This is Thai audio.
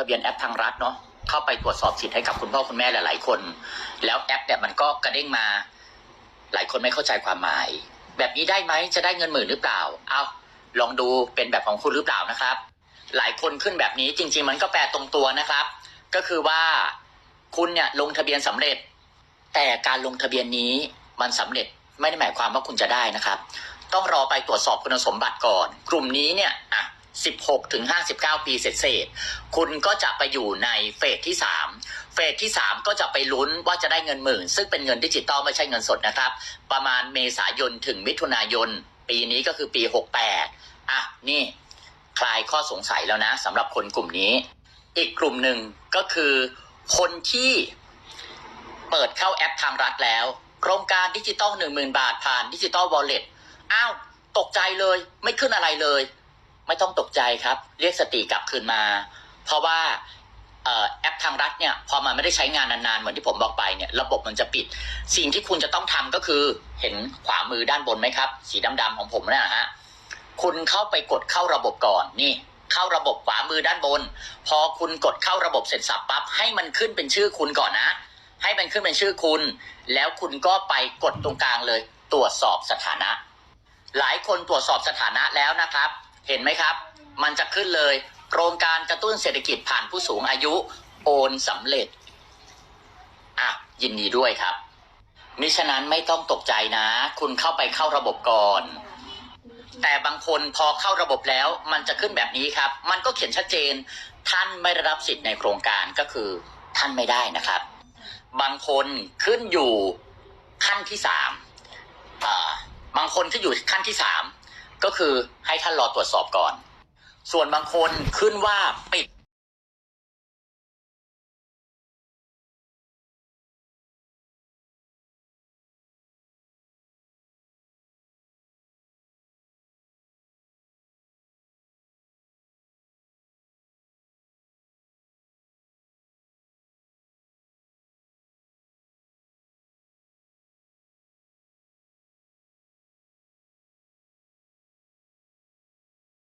ทะเบียนแอปทางรัฐเนาะเข้าไปตรวจสอบสิทธิ์ให้กับคุณพ่อคุณแม่หลาย ๆ คน แล้วแอปเนี่ยมันก็กระเด้งมา หลายคนไม่เข้าใจความหมาย แบบนี้ได้ไหมจะได้เงินหมื่นหรือเปล่า เอาลองดูเป็นแบบของคุณหรือเปล่านะครับ หลายคนขึ้นแบบนี้จริง ๆ มันก็แปลตรงตัวนะครับ ก็คือว่าคุณเนี่ยลงทะเบียนสำเร็จ แต่การลงทะเบียนนี้มันสำเร็จไม่ได้หมายความว่าคุณจะได้นะครับ ต้องรอไปตรวจสอบคุณสมบัติก่อน กลุ่มนี้เนี่ยอะ 16ถึง59 ปีเศษๆคุณก็จะไปอยู่ในเฟสที่ 3 เฟสที่ 3 ก็จะไปลุ้นว่าจะได้เงินหมื่น ซึ่งเป็นเงินดิจิตอลไม่ใช่เงินสดนะครับ ประมาณเมษายนถึงมิถุนายน ปีนี้ก็คือปี 68 อะ นี่คลายข้อสงสัยแล้วนะสำหรับคนกลุ่มนี้ อีกกลุ่มหนึ่งก็คือคนที่เปิดเข้าแอปทางรัฐแล้วโครงการดิจิตอลหนึ่งหมื่นบาทผ่านดิจิตอลวอลเล็ตอ้าวตกใจเลยไม่ขึ้นอะไรเลย ไม่ต้องตกใจครับ เรียกสติกลับคืนมา เพราะว่าออแอปทางรัฐเนี่ยพอมันไม่ได้ใช้งานนานๆเหมือนที่ผมบอกไปเนี่ยระบบมันจะปิด สิ่งที่คุณจะต้องทำก็คือเห็นขวามือด้านบนไหมครับ สีดำๆของผมเนี่ยนะฮะคุณเข้าไปกดเข้าระบบก่อนนี่ เข้าระบบขวามือด้านบน พอคุณกดเข้าระบบเสร็จสับปั๊บให้มันขึ้นเป็นชื่อคุณก่อนนะ ให้มันขึ้นเป็นชื่อคุณ แล้วคุณก็ไปกดตรงกลางเลย ตรวจสอบสถานะ หลายคนตรวจสอบสถานะแล้วนะครับ เห็นไหมครับ มันจะขึ้นเลย โครงการกระตุ้นเศรษฐกิจผ่านผู้สูงอายุโอนสำเร็จอะยินดีด้วยครับ มิฉะนั้นไม่ต้องตกใจนะ คุณเข้าไปเข้าระบบก่อน แต่บางคนพอเข้าระบบแล้ว มันจะขึ้นแบบนี้ครับ มันก็เขียนชัดเจน ท่านไม่ได้รับสิทธิ์ในโครงการก็คือ ท่านไม่ได้นะครับ บางคนขึ้นอยู่ขั้นที่สามอ่าบางคนขึ้นอยู่ขั้นที่สาม ก็คือให้ท่านรอตรวจสอบก่อน ส่วนบางคนขึ้นว่าปิด